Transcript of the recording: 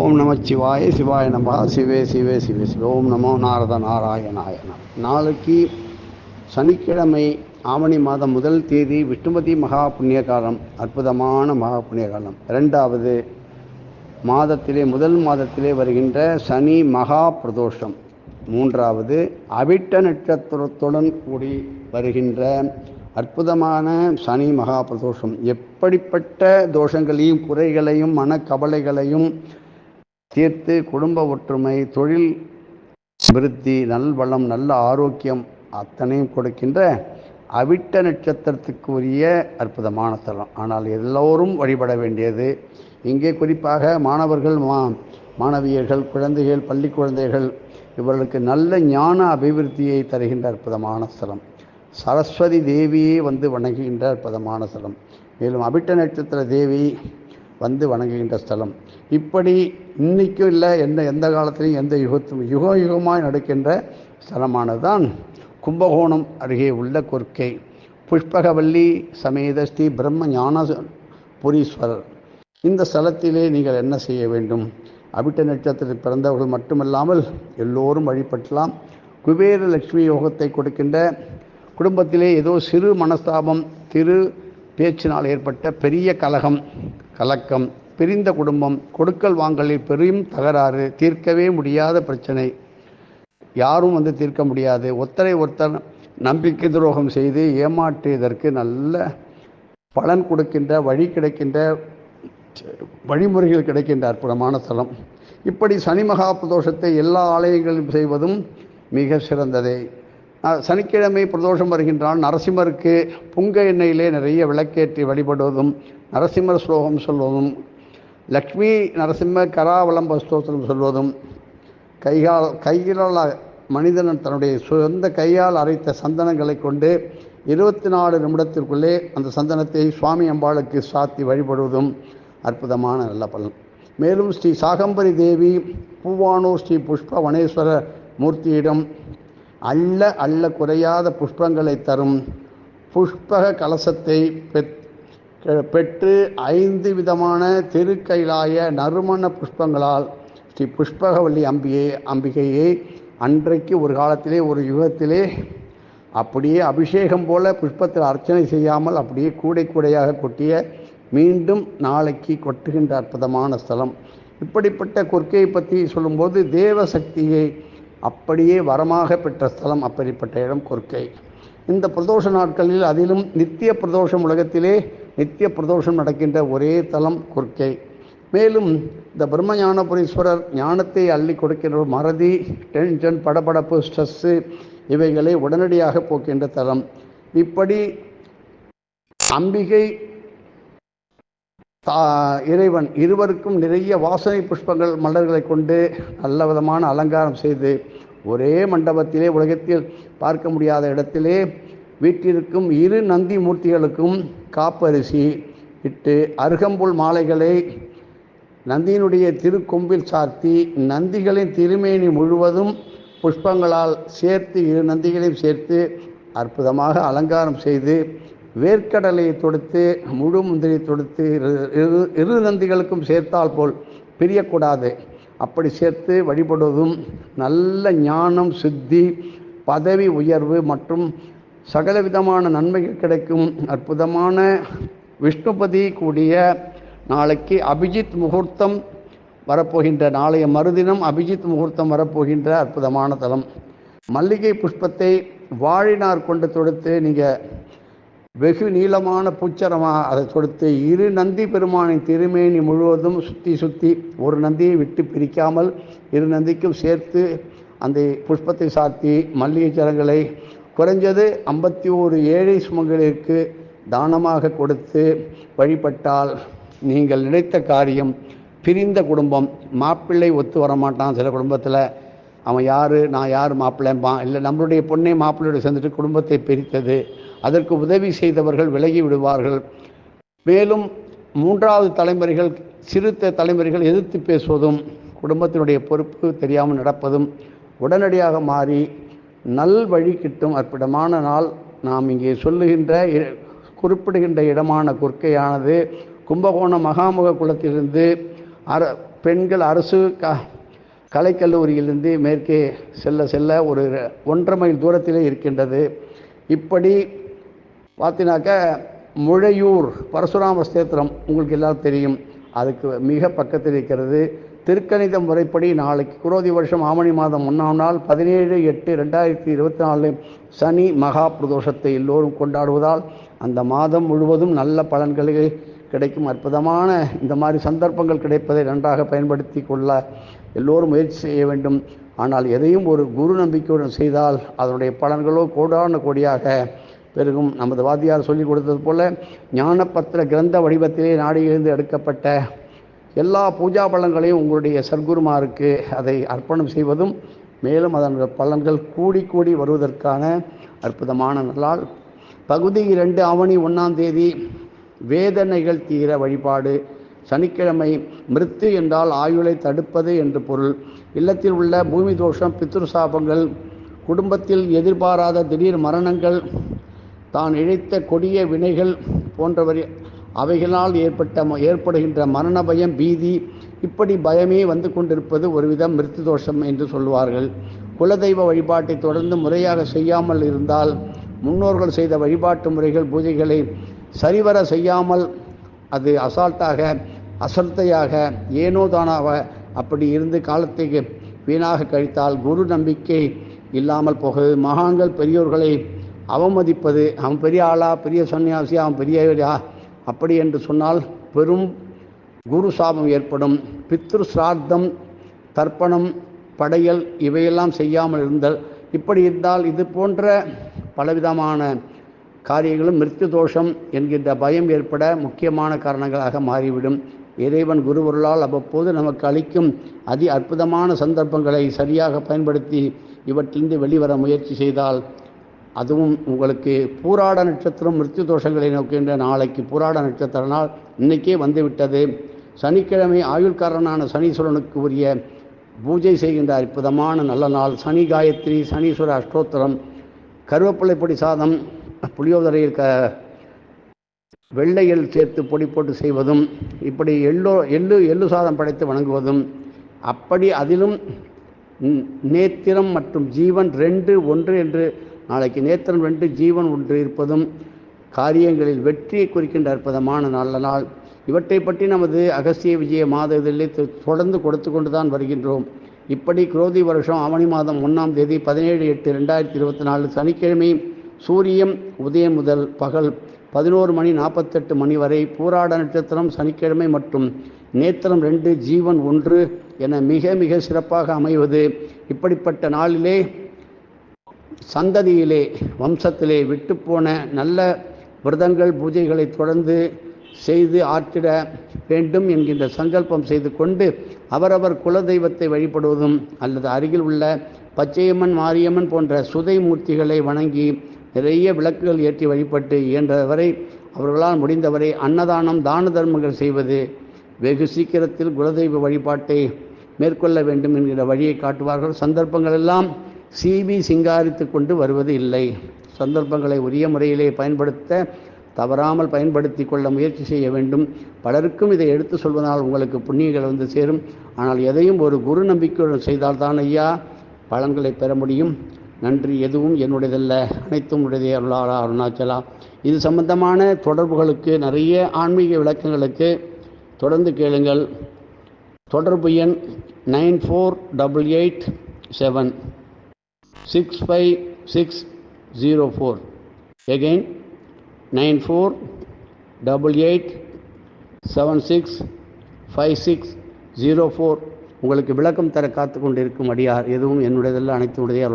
ஓம் நம சிவாய சிவாய நம. சிவே சிவே சிவே சிவ. ஓம் நமோ நாரத நாராயணாய நாளைக்கு சனிக்கிழமை ஆவணி மாதம் முதல் தேதி விஷ்ணுமதி மகா புண்ணிய காலம் அற்புதமான மகா புண்ணிய காலம் மாதத்திலே முதல் மாதத்திலே வருகின்ற சனி மகா பிரதோஷம் மூன்றாவது அவிட்ட நட்சத்திரத்துடன் கூடி வருகின்ற அற்புதமான சனி மகா பிரதோஷம் எப்படிப்பட்ட தோஷங்களையும் குறைகளையும் மனக்கவலைகளையும் தீர்த்து குடும்ப ஒற்றுமை தொழில் விருத்தி நல்வளம் நல்ல ஆரோக்கியம் அத்தனையும் கொடுக்கின்ற அவிட்ட நட்சத்திரத்துக்கு உரிய அற்புதமான தலம் ஆனால் எல்லோரும் வழிபட வேண்டியது இங்கே குறிப்பாக மாணவர்கள் மா மாணவியர்கள் குழந்தைகள் பள்ளி குழந்தைகள் இவர்களுக்கு நல்ல ஞான அபிவிருத்தியை தருகின்ற அற்புதமான ஸ்தலம். சரஸ்வதி தேவியே வந்து வணங்குகின்ற அற்புதமான ஸ்தலம். மேலும் அபிட்ட நட்சத்திர தேவி வந்து வணங்குகின்ற ஸ்தலம். இப்படி இன்னைக்கும் இல்லை எந்த எந்த காலத்திலையும் எந்த யுகத்தும் யுக யுகமாய் நடக்கின்ற ஸ்தலமானது தான் கும்பகோணம் அருகே உள்ள கொர்க்கை புஷ்பகவல்லி சமேத ஸ்ரீ பிரம்ம ஞான புரீஸ்வரர். இந்த ஸ்தலத்திலே நீங்கள் என்ன செய்ய வேண்டும்? அபிட்ட நட்சத்திரத்தில் பிறந்தவர்கள் மட்டுமல்லாமல் எல்லோரும் வழிபட்டலாம் குபேர லட்சுமி யோகத்தை கொடுக்கின்ற குடும்பத்திலே ஏதோ சிறு மனஸ்தாபம் திரு பேச்சினால் ஏற்பட்ட பெரிய கலகம். கலக்கம் பிரிந்த குடும்பம் கொடுக்கல் வாங்கலில் பெரும் தகராறு தீர்க்கவே முடியாத பிரச்சனை. யாரும் வந்து தீர்க்க முடியாது. ஒருத்தரை ஒருத்தர் நம்பிக்கை துரோகம் செய்து ஏமாற்றியதற்கு நல்ல பலன் கொடுக்கின்ற வழி கிடைக்கின்ற வழிமுறைகள் கிடைக்கின்ற அற்புதமான ஸ்தலம். இப்படி சனி மகா பிரதோஷத்தை எல்லா ஆலயங்களிலும் செய்வதும் மிக சிறந்ததே. சனிக்கிழமை பிரதோஷம் வருகின்றால் நரசிம்மருக்கு புங்க எண்ணெயிலே நிறைய விளக்கேற்றி வழிபடுவதும் நரசிம்மர் ஸ்லோகம் சொல்வதும் லக்ஷ்மி நரசிம்ம கராவலம்ப ஸ்தோத்திரம் சொல்வதும் கைகால் கையிலால் மனிதன் தன்னுடைய சொந்த கையால் அரைத்த சந்தனங்களை கொண்டு இருபத்தி நாலு நிமிடத்திற்குள்ளே அந்த சந்தனத்தை சுவாமி அம்பாளுக்கு சாத்தி வழிபடுவதும் அற்புதமான நல்ல பலன். மேலும் ஸ்ரீ சாகம்பரி தேவி பூவானூர் ஸ்ரீ புஷ்ப வனேஸ்வர மூர்த்தியிடம் அள்ள அள்ள குறையாத புஷ்பங்களை தரும். புஷ்பக கலசத்தை பெற் பெற்று ஐந்து விதமான திருக்கைலாய நறுமண புஷ்பங்களால் ஸ்ரீ புஷ்பகவல்லி அம்பிகை அம்பிகையை அன்றைக்கு ஒரு காலத்திலே ஒரு யுகத்திலே அப்படியே அபிஷேகம் போல புஷ்பத்தில் அர்ச்சனை செய்யாமல் அப்படியே கூடை கூடையாக கொட்டிய மீண்டும் நாளைக்கு கொட்டுகின்ற அற்புதமான ஸ்தலம். இப்படிப்பட்ட கொற்கையை பற்றி சொல்லும்போது தேவ சக்தியை அப்படியே வரமாக பெற்ற ஸ்தலம் அப்படிப்பட்ட இடம் கொர்க்கை. இந்த பிரதோஷ நாட்களில் அதிலும் நித்திய பிரதோஷம் உலகத்திலே நித்திய பிரதோஷம் நடக்கின்ற ஒரே தலம் கொற்கை மேலும் இந்த பிரம்மஞானபுரீஸ்வரர் ஞானத்தை அள்ளி கொடுக்கின்ற மறதி டென்ஷன் படபடப்பு ஸ்ட்ரெஸ்ஸு இவைகளை உடனடியாக போக்கின்ற தலம். இப்படி அம்பிகை தா இறைவன் இருவருக்கும் நிறைய வாசனை புஷ்பங்கள் மலர்களை கொண்டு நல்ல விதமான அலங்காரம் செய்து ஒரே மண்டபத்திலே உலகத்தில் பார்க்க முடியாத இடத்திலே வீட்டிற்கும் இரு நந்தி மூர்த்திகளுக்கும் காப்பரிசி இட்டு அருகம்புல் மாலைகளை நந்தியினுடைய திருக்கொம்பில் சார்த்தி நந்திகளின் திருமேனி முழுவதும் புஷ்பங்களால் சேர்த்து இரு நந்திகளையும் சேர்த்து அற்புதமாக அலங்காரம் செய்து வேர்க்கடலையை தொடுத்து முழு முந்திரி தொடுத்து இரு இரு- நந்திகளுக்கும் சேர்த்தால் போல் பிரியக்கூடாது. அப்படி சேர்த்து வழிபடுவதும் நல்ல ஞானம் சித்தி பதவி உயர்வு மற்றும் சகல விதமான நன்மைகள் கிடைக்கும். அற்புதமான விஷ்ணுபதி கூடிய நாளைக்கு அபிஜித் முகூர்த்தம் வரப்போகின்ற நாளைய மறுதினம் அபிஜித் முகூர்த்தம் வரப்போகின்ற அற்புதமான தலம். மல்லிகை புஷ்பத்தை வாழினார் கொண்டு தொடுத்து நீங்கள் வெகு நீளமான பூச்சரமாக அதை கொடுத்து இரு நந்தி பெருமானின் திருமேனி முழுவதும் சுற்றி சுற்றி ஒரு நந்தியை விட்டு பிரிக்காமல் இரு நந்திக்கும் சேர்த்து அந்த புஷ்பத்தை சாத்தி மல்லிகை சரங்களை குறைஞ்சது ஐம்பத்தி ஓரு ஏழை சுமங்களுக்கு தானமாக கொடுத்து வழிபட்டால் நீங்கள் நினைத்த காரியம் பிரிந்த குடும்பம். மாப்பிள்ளை ஒத்து வரமாட்டான் சில குடும்பத்தில். அவன் யார்? நான் யார் மாப்பிள்ளைம்பான். இல்லை நம்மளுடைய பொண்ணை மாப்பிள்ளையோடு சேர்ந்துட்டு குடும்பத்தை பிரித்தது. அதற்கு உதவி செய்தவர்கள் விலகி விடுவார்கள். மேலும் மூன்றாவது தலைமுறைகள் சிறு தலைமுறைகள் எதிர்த்து பேசுவதும் குடும்பத்தினுடைய பொறுப்பு தெரியாமல் நடப்பதும் உடனடியாக மாறி நல் வழி கிட்டும் அற்புதமான நாள். நாம் இங்கே சொல்லுகின்ற குறிப்பிடுகின்ற இடமான குர்க்கையானது கும்பகோணம் மகாமுக குளத்திலிருந்து அர பெண்கள் அரசு க கலைக்கல்லூரியிலிருந்து மேற்கே செல்ல செல்ல ஒரு ஒன்றரை மைல் தூரத்திலே இருக்கின்றது. இப்படி பார்த்தினாக்க முழையூர் பரசுராம ஸ்தேத்திரம் உங்களுக்கு எல்லாம் தெரியும். அதுக்கு மிக பக்கத்தில் இருக்கிறது. திருக்கணித முறைப்படி நாளைக்கு குரோதி வருஷம் ஆவணி மாதம் ஒன்றாம் நாள் பதினேழு எட்டு ரெண்டாயிரத்தி இருபத்தி நாலு சனி மகா பிரதோஷத்தை எல்லோரும் கொண்டாடுவதால் அந்த மாதம் முழுவதும் நல்ல பலன்களை கிடைக்கும். அற்புதமான இந்த மாதிரி சந்தர்ப்பங்கள் கிடைப்பதை நன்றாக பயன்படுத்தி கொள்ள எல்லோரும் முயற்சி செய்ய வேண்டும். ஆனால் எதையும் ஒரு குரு நம்பிக்கையுடன் செய்தால் அதனுடைய பலன்களோ கோடான கோடியாக பெருகும் நமது வாத்தியார் சொல்லிக் கொடுத்தது போல ஞானப்பத்திர கிரந்த வடிவத்திலே நாடியிலிருந்து எடுக்கப்பட்ட எல்லா பூஜா பலன்களையும் உங்களுடைய சர்க்குருமாருக்கு அதை அர்ப்பணம் செய்வதும் மேலும் அதன் பலன்கள் கூடி கூடி வருவதற்கான அற்புதமான நல்லாள் பகுதி இரண்டு ஆவணி ஒன்றாம் தேதி வேதனைகள் தீர வழிபாடு. சனிக்கிழமை மிருத்து என்றால் ஆயுளை தடுப்பது என்று பொருள். இல்லத்தில் உள்ள பூமி தோஷம் பித்ரு சாபங்கள் குடும்பத்தில் எதிர்பாராத திடீர் மரணங்கள் தான் இழைத்த கொடிய வினைகள் போன்றவரை அவைகளால் ஏற்பட்ட ஏற்படுகின்ற மரண பயம் பீதி இப்படி பயமே வந்து கொண்டிருப்பது ஒருவிதம் மிருத்து தோஷம் என்று சொல்வார்கள் குலதெய்வ வழிபாட்டை தொடர்ந்து முறையாக செய்யாமல் இருந்தால் முன்னோர்கள் செய்த வழிபாட்டு முறைகள் பூஜைகளை சரிவர செய்யாமல் அது அசால்ட்டாக அசல்த்தையாக ஏனோ தானாக அப்படி இருந்து காலத்தை வீணாக கழித்தால் குரு நம்பிக்கை இல்லாமல் போகுது. மகான்கள் பெரியோர்களை அவமதிப்பது அவன் பெரிய ஆளா பெரிய சன்னியாசி அவன் பெரிய அப்படி என்று சொன்னால் பெரும் குரு சாபம் ஏற்படும். பித்ரு சிரார்த்தம் தர்ப்பணம் படையல் இவையெல்லாம் செய்யாமல் இருந்தல். இப்படி இருந்தால் இது போன்ற பலவிதமான காரியங்களும் மிருத்து தோஷம் என்கின்ற பயம் ஏற்பட முக்கியமான காரணங்களாக மாறிவிடும். இறைவன் குருவருளால் அவ்வப்போது நமக்கு அளிக்கும் அதி அற்புதமான சந்தர்ப்பங்களை சரியாக பயன்படுத்தி இவற்றிலிருந்து வெளிவர முயற்சி செய்தால் அதுவும் உங்களுக்கு பூராட நட்சத்திரம் மிருத்யு தோஷங்களை நோக்கின்ற நாளைக்கு பூராட நட்சத்திர நாள் இன்றைக்கே வந்துவிட்டது. சனிக்கிழமை ஆயுள்காரனான சனீஸ்வரனுக்கு உரிய பூஜை செய்கின்ற அற்புதமான நல்ல நாள். சனி காயத்ரி சனீஸ்வர அஷ்டோத்திரம் கருவேப்பிலை பொடி சாதம் புளியோதரையில் க வெள்ளையில் சேர்த்து பொடி போட்டு செய்வதும் இப்படி எள்ளோ எள்ளு எள்ளு சாதம் படைத்து வணங்குவதும் அப்படி அதிலும் நேத்திரம் மற்றும் ஜீவன் ரெண்டு ஒன்று என்று நாளைக்கு நேத்திரம் ரெண்டு ஜீவன் ஒன்று இருப்பதும் காரியங்களில் வெற்றியை குறிக்கின்ற அற்புதமான நல்ல நாள் இவற்றை பற்றி நமது அகசிய விஜய மாத இதழில் தொடர்ந்து கொடுத்து கொண்டு தான் வருகின்றோம். இப்படி குரோதி வருஷம் ஆவணி மாதம் ஒன்றாம் தேதி பதினேழு எட்டு ரெண்டாயிரத்தி இருபத்தி நாலு சனிக்கிழமை சூரியம் உதயம் முதல் பகல் பதினோரு மணி நாற்பத்தெட்டு மணி வரை பூராட நட்சத்திரம் சனிக்கிழமை மற்றும் நேத்திரம் ரெண்டு ஜீவன் ஒன்று என மிக மிக சிறப்பாக அமைவது. இப்படிப்பட்ட நாளிலே சந்ததியிலே வம்சத்திலே விட்டுப்போன நல்ல விரதங்கள் பூஜைகளை தொடர்ந்து செய்து ஆற்றிட வேண்டும் என்கின்ற சங்கல்பம் செய்து கொண்டு அவரவர் குலதெய்வத்தை வழிபடுவதும் அல்லது அருகில் உள்ள பச்சையம்மன் மாரியம்மன் போன்ற சுதை மூர்த்திகளை வணங்கி நிறைய விளக்குகள் ஏற்றி வழிபட்டு இயன்றவரை அவர்களால் முடிந்தவரை அன்னதானம் தான தர்மங்கள் செய்வது வெகு சீக்கிரத்தில் குலதெய்வ வழிபாட்டை மேற்கொள்ள வேண்டும் என்கிற வழியை காட்டுவார்கள். சந்தர்ப்பங்கள் எல்லாம் சிபி சிங்காரித்து கொண்டு வருவது இல்லை. சந்தர்ப்பங்களை உரிய முறையிலே பயன்படுத்த தவறாமல் பயன்படுத்தி கொள்ள முயற்சி செய்ய வேண்டும். பலருக்கும் இதை எடுத்து சொல்வதால் உங்களுக்கு புண்ணியங்கள் வந்து சேரும். ஆனால் எதையும் ஒரு குரு நம்பிக்கையுடன் செய்தால்தான் ஐயா பலன்களை பெற முடியும். நன்றி எதுவும் என்னுடையதல்ல. அனைத்தும் உடையதே அருளாளா அருணாச்சலா. இது சம்பந்தமான தொடர்புகளுக்கு நிறைய ஆன்மீக விளக்கங்களுக்கு தொடர்ந்து கேளுங்கள். தொடர்பு எண் nine four double eight seven. Six five six zero four again nine four double eight seven six five six zero four உங்களுக்கு விளக்கம் தர காத்து கொண்டிருக்கும் அடியார் எதுவும் என்னுடையதெல்லாம் அனைத்து உடைய